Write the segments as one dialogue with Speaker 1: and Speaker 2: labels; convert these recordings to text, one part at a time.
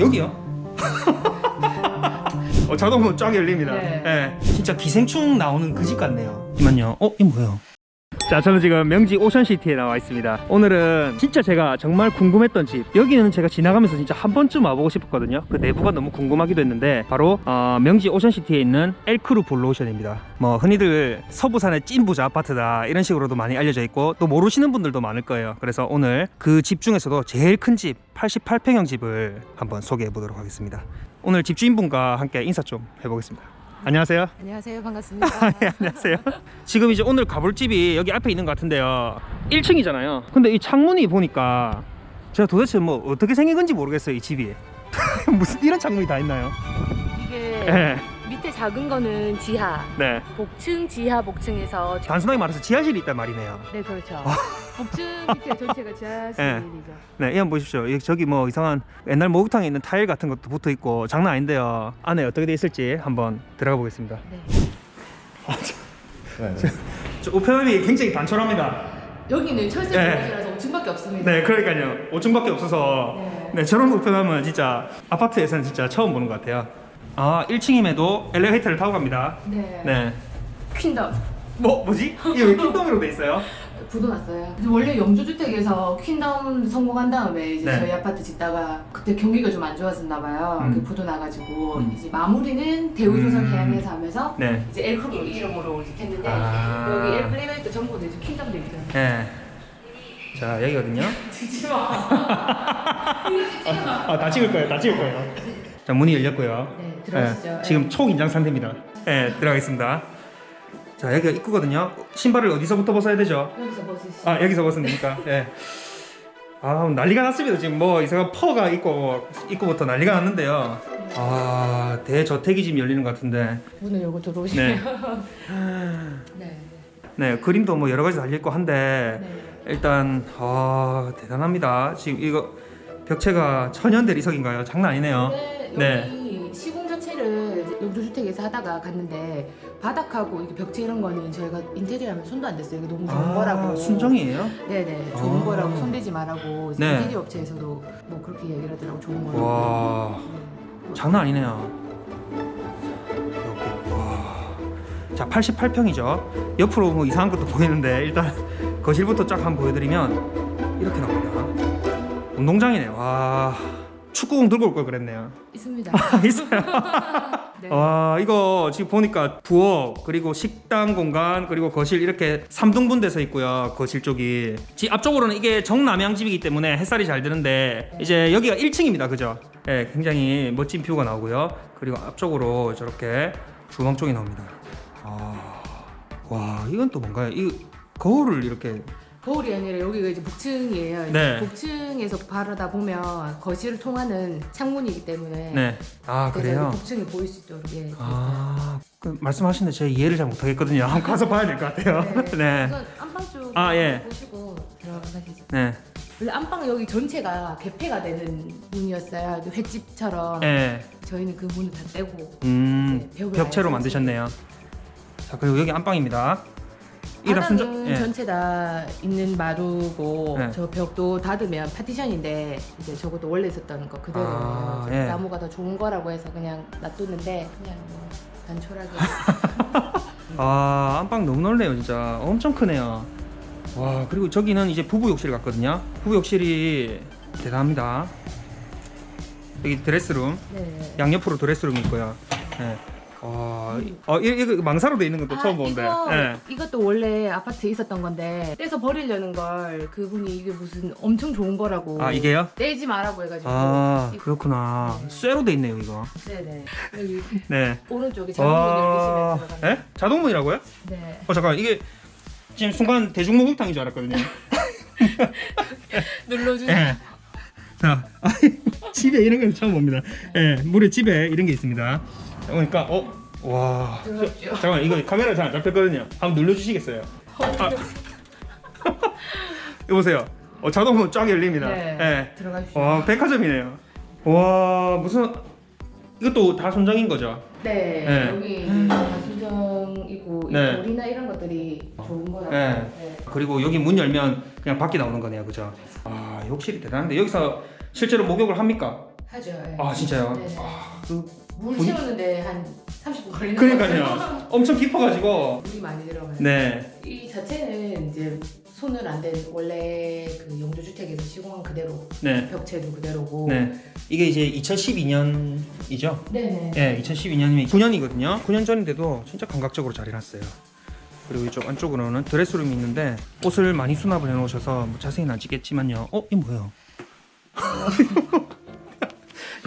Speaker 1: 여기요? 어, 자동문 쫙 열립니다.
Speaker 2: 네.
Speaker 1: 예. 진짜 기생충 나오는 그 집 같네요. 잠깐만요. 어, 이거 뭐예요? 자, 저는 지금 명지 오션시티에 나와 있습니다. 오늘은 진짜 제가 정말 궁금했던 집. 여기는 제가 지나가면서 진짜 한 번쯤 와보고 싶었거든요. 그 내부가 너무 궁금하기도 했는데 바로 어, 명지 오션시티에 있는 엘크루 블루오션입니다. 뭐 흔히들 서부산의 찐부자 아파트다 이런 식으로도 많이 알려져 있고 또 모르시는 분들도 많을 거예요. 그래서 오늘 그 집 중에서도 제일 큰 집 88평형 집을 한번 소개해 보도록 하겠습니다. 오늘 집주인분과 함께 인사 좀 해보겠습니다. 안녕하세요.
Speaker 2: 안녕하세요. 반갑습니다.
Speaker 1: 네, 안녕하세요. 지금 이제 오늘 가볼 집이 여기 앞에 있는 것 같은데요. 1층이잖아요. 근데 이 창문이 보니까 제가 도대체 뭐 어떻게 생긴 건지 모르겠어요. 이 집이 무슨 이런 창문이 다 있나요?
Speaker 2: 이게
Speaker 1: 네.
Speaker 2: 밑에 작은 거는 지하,
Speaker 1: 네.
Speaker 2: 복층, 지하, 복층에서
Speaker 1: 단순하게 말해서 지하실이 있단 말이네요.
Speaker 2: 네 그렇죠.
Speaker 1: 아.
Speaker 2: 복층 밑에 전체가 지하실이죠.
Speaker 1: 네, 이 한번 보십시오. 저기 뭐 이상한 옛날 목욕탕에 있는 타일 같은 것도 붙어 있고 장난 아닌데요. 안에 어떻게 돼 있을지 한번 들어가 보겠습니다.
Speaker 2: 네.
Speaker 1: 저 우편함이 굉장히 단촐합니다.
Speaker 2: 여기는 철새
Speaker 1: 네.
Speaker 2: 공간이라서 5층밖에 없습니다.
Speaker 1: 네, 그러니까요. 5층밖에 없어서
Speaker 2: 네.
Speaker 1: 네, 저런 우편함은 진짜 아파트에서는 진짜 처음 보는 것 같아요. 아, 1층임에도 엘리베이터를 타고 갑니다.
Speaker 2: 네.
Speaker 1: 네.
Speaker 2: 퀸덤
Speaker 1: 뭐 뭐지? 이게 왜 킹덤으로 돼 있어요?
Speaker 2: 부도났어요. 원래 영주주택에서 퀸덤 성공한 다음에 이제
Speaker 1: 네.
Speaker 2: 저희 아파트 짓다가 그때 경기가 좀 안 좋았었나 봐요.
Speaker 1: 음.
Speaker 2: 그 부도 나가지고
Speaker 1: 음.
Speaker 2: 이제 마무리는 대우조선
Speaker 1: 음.
Speaker 2: 해양에서 하면서
Speaker 1: 네.
Speaker 2: 이제 엘크루 이름으로 했는데
Speaker 1: 아.
Speaker 2: 여기 엘리베이터 전부 이제 퀸덤 돼 있잖아요.
Speaker 1: 네. 자, 여기거든요.
Speaker 2: 지지 마.
Speaker 1: 아, 다 찍을 거예요. 다 찍을 거예요. 자, 문이 열렸고요.
Speaker 2: 네, 들어가시죠.
Speaker 1: 네, 지금 초긴장 상태입니다. 네, 들어가겠습니다. 자, 여기가 입구거든요. 신발을 어디서부터 벗어야 되죠?
Speaker 2: 네, 여기서 벗으시죠.
Speaker 1: 아 여기서 벗으면 됩니까? 예. 아 난리가 났습니다 지금 뭐 이상한 퍼가 있고 입구부터 난리가 났는데요. 아 대저택이 지금 열리는 것 같은데.
Speaker 2: 문을 열고 들어오시면.
Speaker 1: 네.
Speaker 2: 네.
Speaker 1: 네 그림도 뭐 여러 가지 달려 있고 한데
Speaker 2: 네.
Speaker 1: 일단 아 대단합니다. 지금 이거 벽체가 천연 대리석인가요? 장난 아니네요. 네.
Speaker 2: 여기 시공 자체를 영주주택에서 하다가 갔는데 바닥하고 이게 벽체 이런 거는 저희가 인테리어하면 손도 안 댔어요. 이게 너무 좋은
Speaker 1: 아
Speaker 2: 거라고.
Speaker 1: 순정이에요?
Speaker 2: 네네 좋은
Speaker 1: 아.
Speaker 2: 거라고 손대지 말라고 이제
Speaker 1: 네.
Speaker 2: 인테리어 업체에서도 뭐 그렇게 얘기를 하더라고 좋은 거라고.
Speaker 1: 와
Speaker 2: 네.
Speaker 1: 장난 아니네요. 여기 와. 자 88평이죠. 옆으로 뭐 이상한 것도 보이는데 일단 거실부터 쫙 한번 보여드리면 이렇게 나옵니다. 운동장이네. 와 축구공 들고 올 걸 그랬네요.
Speaker 2: 있습니다.
Speaker 1: 있어요.
Speaker 2: 네.
Speaker 1: 와 이거 지금 보니까 부엌 그리고 식당 공간 그리고 거실 이렇게 3등분 돼서 있고요 거실 쪽이 집 앞쪽으로는 이게 정남향 집이기 때문에 햇살이 잘 드는데 이제 여기가 1층입니다 그죠 예 굉장히 멋진 뷰가 나오고요 그리고 앞쪽으로 저렇게 주방 쪽이 나옵니다 아, 와 이건 또 뭔가요 이 거울을 이렇게
Speaker 2: 거울이 아니라 여기가 이제 복층이에요. 이제
Speaker 1: 네.
Speaker 2: 복층에서 바라다 보면 거실을 통하는 창문이기 때문에
Speaker 1: 네 아
Speaker 2: 그래서
Speaker 1: 그래요
Speaker 2: 복층이 보일 수 있도록 예.
Speaker 1: 아그 말씀하시는데 제가 이해를 잘 못하겠거든요 한번 가서 봐야 될 것 같아요
Speaker 2: 네.
Speaker 1: 네.
Speaker 2: 우선 안방 쪽
Speaker 1: 아, 예.
Speaker 2: 보시고 들어가시죠.
Speaker 1: 네.
Speaker 2: 원래 안방 여기 전체가 개폐가 되는 문이었어요. 그 횟집처럼
Speaker 1: 예.
Speaker 2: 저희는 그 문을 다 떼고
Speaker 1: 음,
Speaker 2: 벽을
Speaker 1: 벽체로
Speaker 2: 아예
Speaker 1: 만드셨네요. 자 그리고 여기 안방입니다. 다
Speaker 2: 바닥은
Speaker 1: 순정. 예.
Speaker 2: 전체 다 있는 마루고
Speaker 1: 네.
Speaker 2: 저 벽도 닫으면 파티션인데 이제 저것도 원래 있었던 거 그대로예요.
Speaker 1: 아, 예.
Speaker 2: 나무가 더 좋은 거라고 해서 그냥 놔두는데 그냥 뭐 단촐하게
Speaker 1: 아 안방 너무 넓네요 진짜. 엄청 크네요. 와 그리고 저기는 이제 부부 욕실 같거든요. 부부 욕실이 대단합니다. 여기 드레스룸
Speaker 2: 네.
Speaker 1: 양옆으로 드레스룸이 있고요. 예. 와, 이- 어, 이- 이거 망사로 돼 있는 것도 처음 보는데.
Speaker 2: 아, 이거,
Speaker 1: 예.
Speaker 2: 이것도 원래 아파트에 있었던 건데 떼서 버리려는 걸 그분이 이게 무슨 엄청 좋은 거라고
Speaker 1: 아 이게요?
Speaker 2: 떼지 마라고 해가지고
Speaker 1: 아
Speaker 2: 이거-
Speaker 1: 그렇구나.
Speaker 2: 네.
Speaker 1: 쇠로 돼 있네요 이거.
Speaker 2: 네네 여기
Speaker 1: 네.
Speaker 2: 오른쪽에
Speaker 1: 와,
Speaker 2: 열리시면 들어가는
Speaker 1: 예? 자동문이라고요? 네어 잠깐 이게 지금 순간 대중목욕탕인 줄 알았거든요.
Speaker 2: 눌러주세요
Speaker 1: 예. 자, 집에 이런 걸 처음 봅니다. 예, 물에 집에 이런 게 있습니다. 그러니까 어, 와.
Speaker 2: 들어가십시오.
Speaker 1: 잠깐만 이거 카메라 잘 안 잡혔거든요. 한번 눌러주시겠어요? 아. 이거 보세요. 어, 자동문 쫙 열립니다.
Speaker 2: 네
Speaker 1: 예.
Speaker 2: 들어가십시오
Speaker 1: 와 백화점이네요. 와 무슨 이것도 다 손장인 거죠?
Speaker 2: 네,
Speaker 1: 네.
Speaker 2: 여기 가수정이고 이
Speaker 1: 네.
Speaker 2: 돌이나 이런 것들이 좋은 거라고.
Speaker 1: 네.
Speaker 2: 네.
Speaker 1: 그리고 여기 문 열면 그냥 밖에 나오는 거네요, 그죠? 아 욕실이 대단한데 여기서 실제로 목욕을 합니까?
Speaker 2: 하죠. 예.
Speaker 1: 아 진짜요?
Speaker 2: 네네.
Speaker 1: 아, 그,
Speaker 2: 물
Speaker 1: 본-
Speaker 2: 채우는데 한 30분 걸리는.
Speaker 1: 그러니까요. 엄청 깊어가지고.
Speaker 2: 물이 많이 들어가요.
Speaker 1: 네.
Speaker 2: 이 자체는 이제 손을 안 댄 원래 그 영주주택에서 시공한 그대로
Speaker 1: 네.
Speaker 2: 벽체도 그대로고
Speaker 1: 네. 이게 이제 2012년이죠?
Speaker 2: 네네
Speaker 1: 네, 2012년이면 9년이거든요. 9년 전인데도 진짜 감각적으로 잘 해놨어요. 그리고 이쪽 안쪽으로는 드레스룸이 있는데 옷을 많이 수납을 해놓으셔서 뭐 자세히는 안 찍겠지만요. 어, 이거 뭐예요?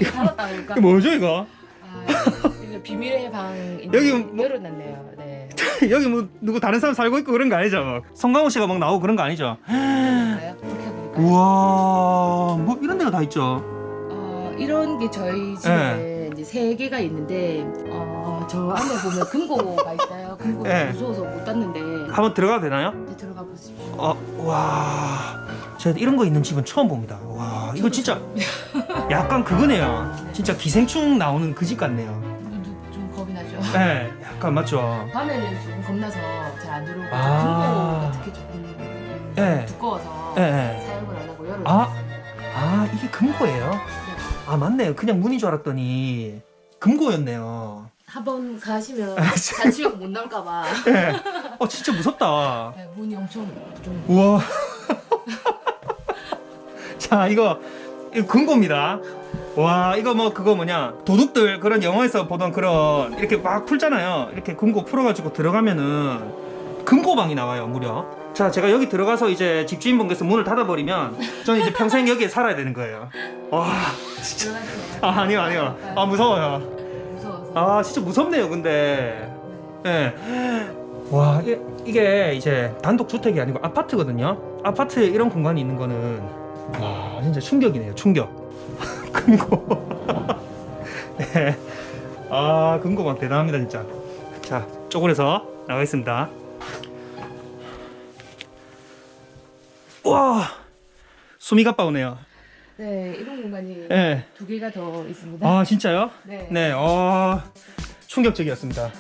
Speaker 2: 살았다 보니까
Speaker 1: 이거 뭐죠 이거?
Speaker 2: 아, 이거 비밀의 방인데
Speaker 1: 여기 뭐-
Speaker 2: 열어놨네요. 네.
Speaker 1: 여기 뭐 누구 다른 사람 살고 있고 그런 거 아니죠? 막 송강호 씨가 막 나오고 그런 거 아니죠?
Speaker 2: 볼까요?
Speaker 1: 우와, 뭐 이런 데가 다 있죠.
Speaker 2: 어, 이런 게 저희 집에 이제 세 개가 있는데 어, 저 안에 보면 금고가 있어요. 금고
Speaker 1: 네.
Speaker 2: 무서워서 못 닫는데
Speaker 1: 한번 들어가도 되나요?
Speaker 2: 네, 들어가 보십시오.
Speaker 1: 어, 와, 제가 이런 거 있는 집은 처음 봅니다. 와, 이거 진짜 약간 그거네요. 진짜 기생충 나오는 그 집 같네요.
Speaker 2: 좀- 좀 겁이 나죠.
Speaker 1: 네, 약간 맞죠.
Speaker 2: 밤에는 조금 겁나서 잘 안 들어오고
Speaker 1: 아.
Speaker 2: 금고가 특히 조금
Speaker 1: 네.
Speaker 2: 두꺼워서
Speaker 1: 네, 네.
Speaker 2: 사용을 안 하고 열어.
Speaker 1: 아. 아, 이게 금고예요? 아, 맞네요. 그냥 문인 줄 알았더니 금고였네요.
Speaker 2: 한번 가시면
Speaker 1: 아, 진짜.
Speaker 2: 잔치가 못 나올까봐
Speaker 1: 네. 어, 진짜 무섭다.
Speaker 2: 네, 문이 엄청 좀
Speaker 1: 우와. 자, 이거, 이거 금고입니다. 와, 이거 뭐 그거 뭐냐 도둑들 그런 영화에서 보던 그런 이렇게 막 풀잖아요. 이렇게 금고 풀어가지고 들어가면은 금고방이 나와요, 무려. 자, 제가 여기 들어가서 이제 집주인분께서 문을 닫아버리면 저는 이제 평생 여기에 살아야 되는 거예요. 와,
Speaker 2: 들어가시네요.
Speaker 1: 아, 아니요, 아니요. 아, 무서워요. 아, 진짜 무섭네요, 근데.
Speaker 2: 네.
Speaker 1: 예. 와, 이- 이게 이제 단독 주택이 아니고 아파트거든요. 아파트에 이런 공간이 있는 거는 와, 진짜 충격이네요. 충격. 금고. 네. 아, 금고만 대단합니다, 진짜. 자, 쪼그려서 나가겠습니다. 와, 숨이 가빠오네요.
Speaker 2: 네, 이런 공간이
Speaker 1: 예.
Speaker 2: 두 개가 더 있습니다.
Speaker 1: 아, 진짜요?
Speaker 2: 네,
Speaker 1: 네, 어, 충격적이었습니다.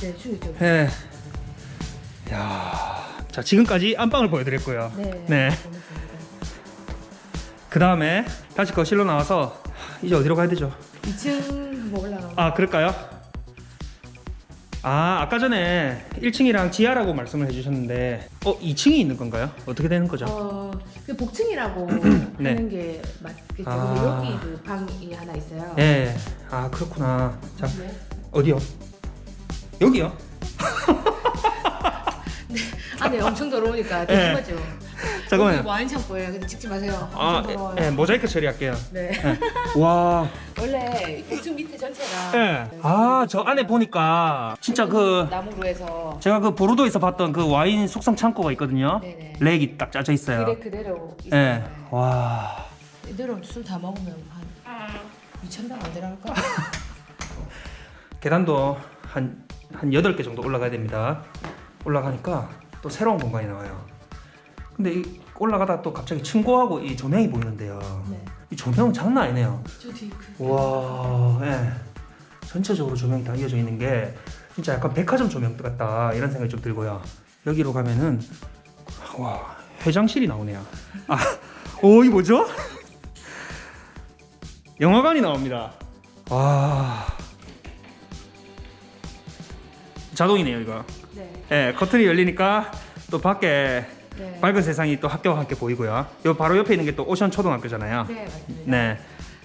Speaker 2: 네, 충격적.
Speaker 1: 네. 야, 자 지금까지 안방을 보여드렸고요.
Speaker 2: 네,
Speaker 1: 네. 그 다음에 다시 거실로 나와서 이제 어디로 가야 되죠?
Speaker 2: 2층 한번 올라가.
Speaker 1: 아 그럴까요? 아 아까 전에 1층이랑 지하라고 말씀을 해주셨는데 어 2층이 있는 건가요? 어떻게 되는 거죠?
Speaker 2: 어, 그 복층이라고
Speaker 1: 네.
Speaker 2: 하는 게 맞겠죠.
Speaker 1: 아.
Speaker 2: 여기 그 방이 하나 있어요.
Speaker 1: 예. 아 그렇구나. 자
Speaker 2: 네.
Speaker 1: 어디요? 여기요?
Speaker 2: 안에 엄청 더러우니까
Speaker 1: 네.
Speaker 2: 조심하죠. 여기
Speaker 1: 잠깐만요.
Speaker 2: 와인 창고예요. 근데 찍지 마세요.
Speaker 1: 아,
Speaker 2: 엄청 더러워요.
Speaker 1: 예, 예, 모자이크 처리할게요.
Speaker 2: 네.
Speaker 1: 와,
Speaker 2: 원래 복층 밑에 전체가
Speaker 1: 예. 아, 저 안에 보니까 진짜 그
Speaker 2: 나무로 해서
Speaker 1: 제가 그 보르도에서 봤던 그 와인 숙성 창고가 있거든요.
Speaker 2: 네네.
Speaker 1: 렉이 딱 짜져 있어요.
Speaker 2: 그래 그대로
Speaker 1: 예.
Speaker 2: 있어요.
Speaker 1: 와.
Speaker 2: 이대로 술 다 먹으면 한 2천 병안 들어갈까?
Speaker 1: 계단도 한, 한 8개 정도 올라가야 됩니다. 올라가니까 또 새로운 공간이 나와요. 근데 이 올라가다 또 갑자기 층고하고 이 조명이 보이는데요.
Speaker 2: 네.
Speaker 1: 이 조명은 장난 아니네요.
Speaker 2: 저 뒤에 그
Speaker 1: 와, 예. 전체적으로 조명이 다 이어져 있는 게 진짜 약간 백화점 조명 같다 이런 생각이 좀 들고요. 여기로 가면은 와 회장실이 나오네요. 아, 오, 이 뭐죠? 영화관이 나옵니다. 와, 자동이네요 이거.
Speaker 2: 네.
Speaker 1: 예, 커튼이 열리니까 또 밖에
Speaker 2: 네.
Speaker 1: 밝은 세상이 또 학교와 함께 보이고요. 요 바로 옆에 있는 게 또 오션 초등학교잖아요.
Speaker 2: 네, 맞습니다.
Speaker 1: 네.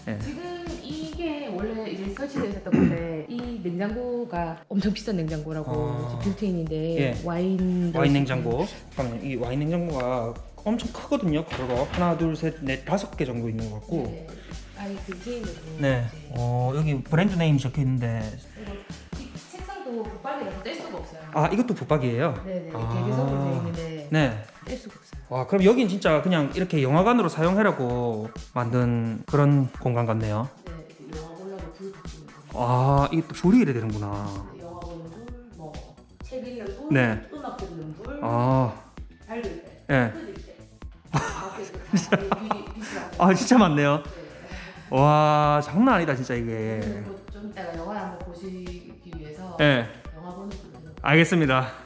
Speaker 1: 예.
Speaker 2: 지금 이게 원래 이제 설치되어 있었던 건데 이 냉장고가 엄청 비싼 냉장고라고
Speaker 1: 아.
Speaker 2: 이제 빌트인인데
Speaker 1: 예.
Speaker 2: 와인
Speaker 1: 와인 냉장고. 잠깐만요. 이 와인 냉장고가 엄청 크거든요. 가로로 하나, 둘, 셋, 넷, 다섯 개 정도 있는 것 같고.
Speaker 2: 네. 아니 빌트인으로
Speaker 1: 네.
Speaker 2: 이제
Speaker 1: 어 여기 브랜드 네임 적혀 있는데
Speaker 2: 그리고 이 책상도 붙박이라서 뗄 수가 없어요.
Speaker 1: 아 이것도 붙박이에요.
Speaker 2: 네네
Speaker 1: 아.
Speaker 2: 개개석으로 되어 있는데
Speaker 1: 네.
Speaker 2: 뗄 수가 없어요.
Speaker 1: 와 그럼 여긴 진짜 그냥 이렇게 영화관으로 사용하라고 만든 그런 공간 같네요.
Speaker 2: 네, 이렇게 영화 보려고 불 붙이는 거.
Speaker 1: 아 이게 또 불이 이래 되는구나.
Speaker 2: 영화 보는 불, 뭐책 읽는 불,
Speaker 1: 네.
Speaker 2: 음악 듣는 불,
Speaker 1: 아
Speaker 2: 때,
Speaker 1: 예.
Speaker 2: 때. 다 빛이
Speaker 1: 아 진짜 많네요.
Speaker 2: 네.
Speaker 1: 와 장난 아니다 진짜 이게.
Speaker 2: 그리고 좀 이따가 영화 한번 보시기 위해서
Speaker 1: 예.
Speaker 2: 영화 보는 분들은
Speaker 1: 알겠습니다.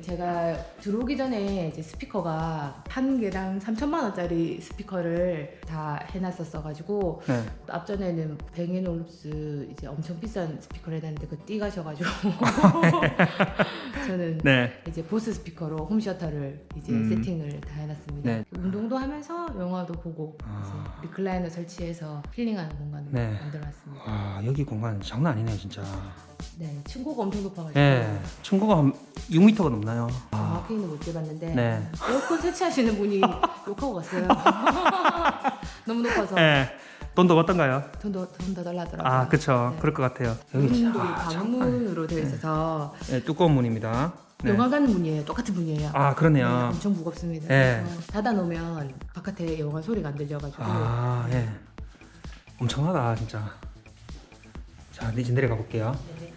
Speaker 2: 제가 들어오기 전에 이제 스피커가 한 개당 3천만 원짜리 스피커를 다 해놨었어가지고
Speaker 1: 네.
Speaker 2: 앞전에는 뱅앤올룹스 이제 엄청 비싼 스피커를 해놨는데 그 띠가셔가지고 저는
Speaker 1: 네.
Speaker 2: 이제 보스 스피커로 홈시어터를 이제
Speaker 1: 음.
Speaker 2: 세팅을 다 해놨습니다.
Speaker 1: 네.
Speaker 2: 운동도 하면서 영화도 보고
Speaker 1: 아.
Speaker 2: 리클라이너 설치해서 힐링하는 공간을
Speaker 1: 네.
Speaker 2: 만들어놨습니다.
Speaker 1: 와 여기 공간 장난 아니네요 진짜.
Speaker 2: 네, 층고가 엄청 높아가지고
Speaker 1: 예. 층고가 한 6m가 넘나 요? 아.
Speaker 2: 정확히는 못 재봤는데
Speaker 1: 네.
Speaker 2: 에어컨 설치하시는 분이 욕하고 갔어요. 너무 높아서
Speaker 1: 예. 돈도 어떤가요?
Speaker 2: 돈더 돈더 달라더라고요.
Speaker 1: 아 그쵸.
Speaker 2: 네.
Speaker 1: 그럴 것 같아요.
Speaker 2: 문도
Speaker 1: 아.
Speaker 2: 방문으로 되어 있어서
Speaker 1: 네, 두꺼운 문입니다. 네.
Speaker 2: 영화관 문이에요. 똑같은 문이에요.
Speaker 1: 아
Speaker 2: 네,
Speaker 1: 그러네요.
Speaker 2: 엄청 무겁습니다.
Speaker 1: 네.
Speaker 2: 그래서 닫아 놓으면 바깥에 영화 소리가 안 들려가지고
Speaker 1: 아 예. 엄청나다 진짜. 자 이제 내려가 볼게요.
Speaker 2: 네.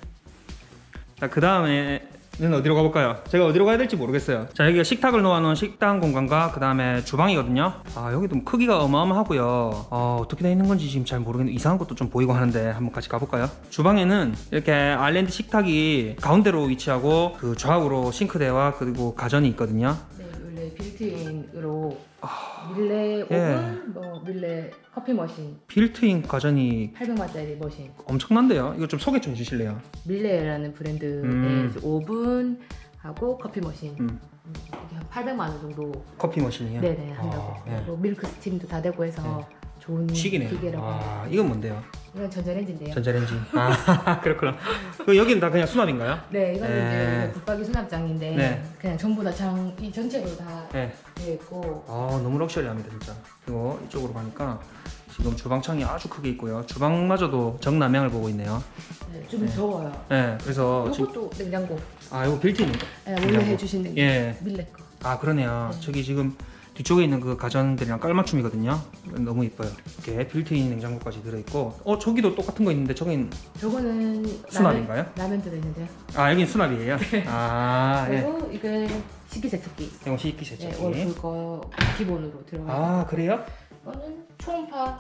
Speaker 1: 자, 그 다음에 는 어디로 가볼까요? 제가 어디로 가야 될지 모르겠어요. 자, 여기가 식탁을 놓아놓은 식당 공간과 그 다음에 주방이거든요. 아, 여기도 뭐 크기가 어마어마하고요. 어, 어떻게 되어 있는 건지 지금 잘 모르겠는데 이상한 것도 좀 보이고 하는데 한번 같이 가볼까요? 주방에는 이렇게 아일랜드 식탁이 가운데로 위치하고 그 좌우로 싱크대와 그리고 가전이 있거든요.
Speaker 2: 네, 원래 빌트인으로
Speaker 1: 아,
Speaker 2: 밀레 오븐,
Speaker 1: 예.
Speaker 2: 뭐 밀레 커피 머신,
Speaker 1: 빌트인 가전이
Speaker 2: 800와짜리 머신,
Speaker 1: 엄청난데요. 이거 좀 소개 좀 해주실래요?
Speaker 2: 밀레라는 브랜드의
Speaker 1: 음.
Speaker 2: 이제 오븐하고 커피 머신
Speaker 1: 음,
Speaker 2: 이게 한 800만 원 정도
Speaker 1: 커피 머신이요?
Speaker 2: 네네 한다고.
Speaker 1: 아, 예.
Speaker 2: 그리고 밀크 스팀도 다 되고 해서 좋은
Speaker 1: 식이네요.
Speaker 2: 기계라고.
Speaker 1: 아, 이건 뭔데요?
Speaker 2: 이건 전자레인지인데요.
Speaker 1: 전자레인지. 아 그렇구나. 그 여기는 다 그냥 수납인가요?
Speaker 2: 네, 이거는
Speaker 1: 네.
Speaker 2: 이제 붙박이 수납장인데
Speaker 1: 네.
Speaker 2: 그냥 전부 다 장 이 전체로 다
Speaker 1: 네.
Speaker 2: 되어 있고
Speaker 1: 아 너무 럭셔리합니다 진짜. 그리고 이쪽으로 가니까 지금 주방창이 아주 크게 있고요. 주방마저도 정남향을 보고 있네요.
Speaker 2: 네, 좀
Speaker 1: 네.
Speaker 2: 더워요.
Speaker 1: 네. 그래서 지금
Speaker 2: 이것도 냉장고.
Speaker 1: 아 이거 빌트인.
Speaker 2: 네, 원래
Speaker 1: 냉장고.
Speaker 2: 해주신 냉장고.
Speaker 1: 예.
Speaker 2: 밀레 거.
Speaker 1: 아 그러네요.
Speaker 2: 네.
Speaker 1: 저기 지금 뒤쪽에 있는 그 가전들이랑 깔맞춤이거든요. 너무 이뻐요. 이렇게 빌트인 냉장고까지 들어있고, 어 저기도 똑같은 거 있는데 저긴
Speaker 2: 저거는
Speaker 1: 수납인가요?
Speaker 2: 라면, 라면 들어있는데요.
Speaker 1: 아 여긴 수납이에요. 아 예.
Speaker 2: 그리고 이게 식기세척기.
Speaker 1: 이거 식기
Speaker 2: 네,
Speaker 1: 세척기.
Speaker 2: 월풀 거 기본으로 들어가.
Speaker 1: 아 그래요?
Speaker 2: 이거는 초음파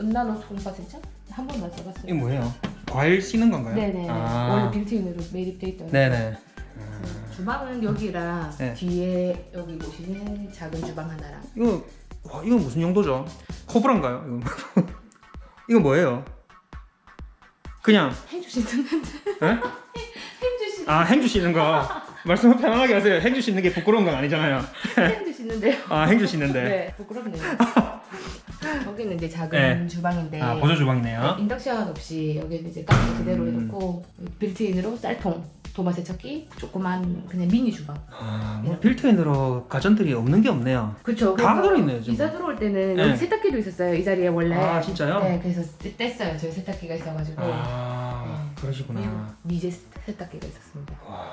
Speaker 2: 은나노 초음파 세척 한 번만 써봤어요.
Speaker 1: 이거 뭐예요? 과일 씻는 건가요?
Speaker 2: 네네.
Speaker 1: 아.
Speaker 2: 원래 빌트인으로 매립돼 있던.
Speaker 1: 네네.
Speaker 2: 주방은 여기랑
Speaker 1: 네.
Speaker 2: 뒤에 여기 보시는 작은 주방 하나랑
Speaker 1: 이거 와 이건 무슨 용도죠? 코브란가요? 이거 이거 뭐예요? 그냥
Speaker 2: 해주시는
Speaker 1: 에?
Speaker 2: 해주시는
Speaker 1: 아 행주 씻는 거 말씀 편안하게 하세요. 행주 씻는 게 부끄러운 건 아니잖아요.
Speaker 2: 해주시는데요.
Speaker 1: 아 행주 씻는데.
Speaker 2: 네, 부끄럽네요. 여기는 이제 작은
Speaker 1: 네.
Speaker 2: 주방인데
Speaker 1: 아 보조 주방이네요.
Speaker 2: 인덕션 없이 여기는 이제 가스 그대로
Speaker 1: 음.
Speaker 2: 해놓고 빌트인으로 쌀통 도마 세척기 조그만 그냥 미니 주방.
Speaker 1: 아, 뭐 빌트인으로 가전들이 없는 게 없네요.
Speaker 2: 그렇죠.
Speaker 1: 다 들어있네요, 지금.
Speaker 2: 이사 들어올 때는
Speaker 1: 네.
Speaker 2: 여기 세탁기도 있었어요 이 자리에 원래.
Speaker 1: 아 진짜요?
Speaker 2: 네, 그래서 떼- 뗐어요. 저희 세탁기가 있어가지고.
Speaker 1: 아
Speaker 2: 네.
Speaker 1: 그러시구나.
Speaker 2: 미- 미제 세탁기가 있었습니다.
Speaker 1: 와.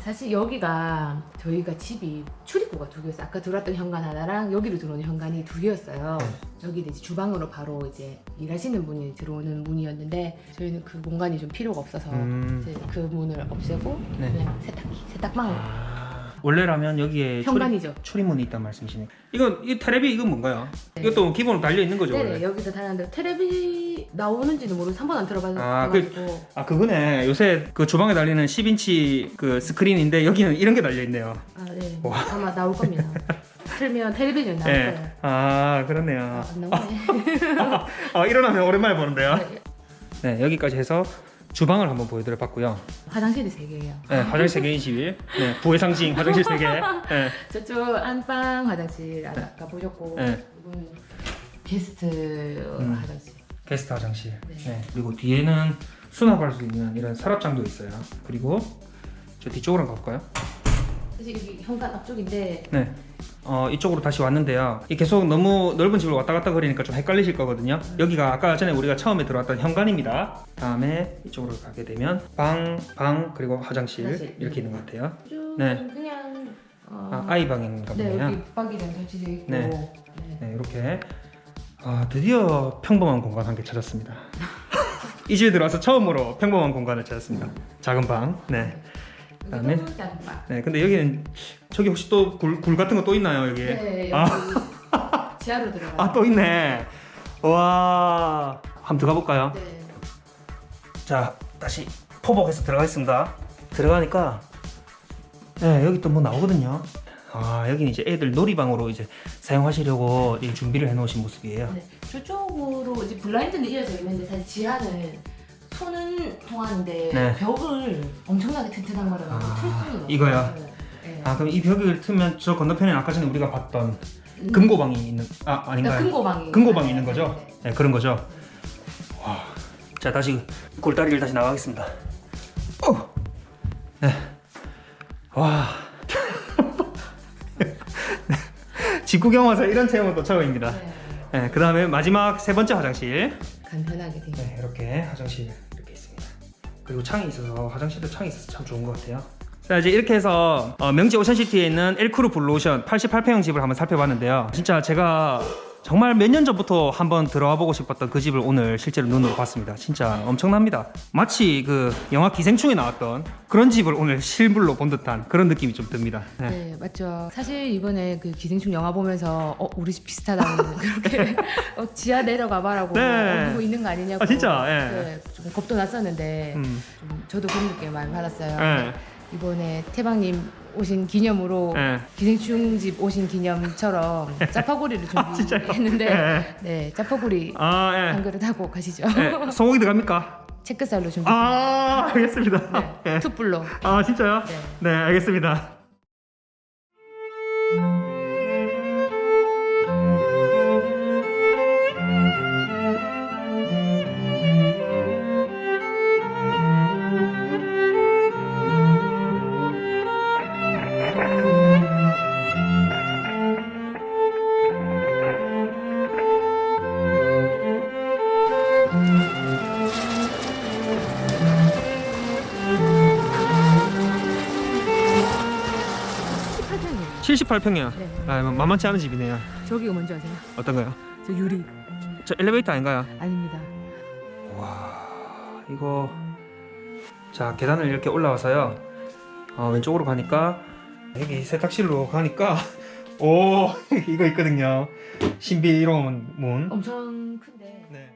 Speaker 2: 사실 여기가 저희가 집이 출입구가 두 개였어요. 아까 들어왔던 현관 하나랑 여기로 들어오는 현관이 두 개였어요.
Speaker 1: 네.
Speaker 2: 여기는 이제 주방으로 바로 이제 일하시는 분이 들어오는 문이었는데 저희는 그 공간이 좀 필요가 없어서
Speaker 1: 음.
Speaker 2: 이제 그 문을 없애고
Speaker 1: 네.
Speaker 2: 그냥 세탁기, 세탁방
Speaker 1: 아, 원래라면 여기에
Speaker 2: 현관이죠.
Speaker 1: 출입, 출입문이 있단 말씀이시네. 이건 이 테레비 이건 뭔가요? 이것도 기본으로 달려 있는 거죠
Speaker 2: 네네
Speaker 1: 원래.
Speaker 2: 여기서 다녔는데 텔레비 나오는지는 모르고 한번 안 들어봐가지고
Speaker 1: 아, 그- 아 그거네. 요새 그 주방에 달리는 10인치 그 스크린인데 여기는 이런 게 달려 있네요.
Speaker 2: 아, 네.
Speaker 1: 와.
Speaker 2: 아마 나올 겁니다. 틀면 텔레비전 나올
Speaker 1: 예.
Speaker 2: 거예요.
Speaker 1: 아
Speaker 2: 아,
Speaker 1: 그렇네요.
Speaker 2: 안 나오네.
Speaker 1: 아 일어나면 오랜만에 보는데요.
Speaker 2: 네,
Speaker 1: 네 여기까지 해서 주방을 한번 보여드려 봤고요.
Speaker 2: 화장실이 세 개예요.
Speaker 1: 네, 화장실 세 개인 집. 네, 부의 상징 화장실 세 개. 네,
Speaker 2: 저쪽 안방 화장실 아까, 아까 보셨고
Speaker 1: 네.
Speaker 2: 이건 게스트
Speaker 1: 음.
Speaker 2: 화장실.
Speaker 1: 게스트 화장실.
Speaker 2: 네.
Speaker 1: 네. 그리고 뒤에는 수납할 수 있는 이런 서랍장도 있어요. 그리고 저 뒤쪽으로 가볼까요?
Speaker 2: 사실 여기 현관 앞쪽인데
Speaker 1: 네. 어, 이쪽으로 다시 왔는데요. 이 계속 너무 넓은 집을 왔다 갔다 거리니까 좀 헷갈리실 거거든요. 여기가 아까 전에 우리가 처음에 들어왔던 현관입니다. 다음에 이쪽으로 가게 되면 방, 방 그리고 화장실
Speaker 2: 화장실.
Speaker 1: 이렇게 있는 것 같아요.
Speaker 2: 쭉
Speaker 1: 네.
Speaker 2: 그냥 어,
Speaker 1: 아, 아이 방인가
Speaker 2: 네
Speaker 1: 보네요.
Speaker 2: 여기 붙박이장 설치되어 있고
Speaker 1: 네.
Speaker 2: 네.
Speaker 1: 네, 이렇게 아, 드디어 평범한 공간 한 개 찾았습니다. 이 집에 들어와서 처음으로 평범한 공간을 찾았습니다. 작은 방. 네. 그다음에? 네, 근데 여기는 저기 혹시 또굴굴 같은 거 또 있나요, 여기?
Speaker 2: 네 여기
Speaker 1: 아.
Speaker 2: 지하로 들어가.
Speaker 1: 아, 또 있네. 와. 한번 들어가 볼까요?
Speaker 2: 네.
Speaker 1: 자, 다시 포복해서 들어가겠습니다. 들어가니까 네, 여기 또 뭐 나오거든요. 아, 여기는 이제 애들 놀이방으로 이제 사용하시려고 이 준비를 해놓으신 모습이에요.
Speaker 2: 네, 저쪽으로 이제 블라인드는 이어져 있는데 사실 지하는 손은 통하는데
Speaker 1: 네.
Speaker 2: 벽을 엄청나게 튼튼한 거라고
Speaker 1: 아,
Speaker 2: 틀 수는 없어요.
Speaker 1: 이거요?
Speaker 2: 네.
Speaker 1: 아, 그럼 이 벽을 트면 저 건너편에 아까 전에 우리가 봤던
Speaker 2: 음,
Speaker 1: 금고방이 있는 아 아닌가요?
Speaker 2: 그러니까 금고방이
Speaker 1: 금고방이 있는 거죠?
Speaker 2: 네, 네.
Speaker 1: 네, 그런 거죠. 와, 자 다시 골다리를 다시 나가겠습니다. 어, 네, 와, 집 구경 와서 이런 체험은 또 처음입니다.
Speaker 2: 네.
Speaker 1: 네, 그 다음에 마지막 세 번째 화장실.
Speaker 2: 간편하게 돼.
Speaker 1: 네, 이렇게 화장실. 그리고 창이 있어서 화장실도 창이 있어서 참 좋은 것 같아요. 자 이제 이렇게 해서 어, 명지 오션시티에 있는 엘크루 블루오션 88평형 집을 한번 살펴봤는데요. 진짜 제가 정말 몇 년 전부터 한번 들어와 보고 싶었던 그 집을 오늘 실제로 눈으로 봤습니다. 진짜 엄청납니다. 마치 그 영화 기생충에 나왔던 그런 집을 오늘 실물로 본 듯한 그런 느낌이 좀 듭니다. 네.
Speaker 2: 네, 맞죠. 사실 이번에 그 기생충 영화 보면서 어 우리 집 비슷하다는 그렇게 어, 지하 내려가 봐라고
Speaker 1: 네.
Speaker 2: 어, 누구 있는 거 아니냐고.
Speaker 1: 아, 진짜? 예.
Speaker 2: 네, 좀 겁도 났었는데
Speaker 1: 음,
Speaker 2: 좀 저도 그런 느낌 많이 받았어요.
Speaker 1: 네.
Speaker 2: 이번에 태방님 오신 기념으로
Speaker 1: 네.
Speaker 2: 기생충 집 오신 기념처럼 짜파구리를
Speaker 1: 아, 진짜요?
Speaker 2: 준비했는데
Speaker 1: 네.
Speaker 2: 네 짜파구리
Speaker 1: 아,
Speaker 2: 한
Speaker 1: 예.
Speaker 2: 그릇 하고 가시죠.
Speaker 1: 예. 소고기 들어갑니까?
Speaker 2: 체크살로 준비.
Speaker 1: 아, 알겠습니다.
Speaker 2: 네,
Speaker 1: 예.
Speaker 2: 투불로.
Speaker 1: 아, 진짜요?
Speaker 2: 네.
Speaker 1: 네, 알겠습니다. 78평이요.
Speaker 2: 네.
Speaker 1: 아, 만만치 않은 집이네요.
Speaker 2: 저기가 뭔지 아세요?
Speaker 1: 어떤 거요?
Speaker 2: 저 유리
Speaker 1: 저 엘리베이터 아닌가요?
Speaker 2: 아닙니다.
Speaker 1: 와, 이거 자 계단을 이렇게 올라와서요. 어, 왼쪽으로 가니까 여기 세탁실로 가니까 오 이거 있거든요. 신비로운 문.
Speaker 2: 엄청 큰데
Speaker 1: 네.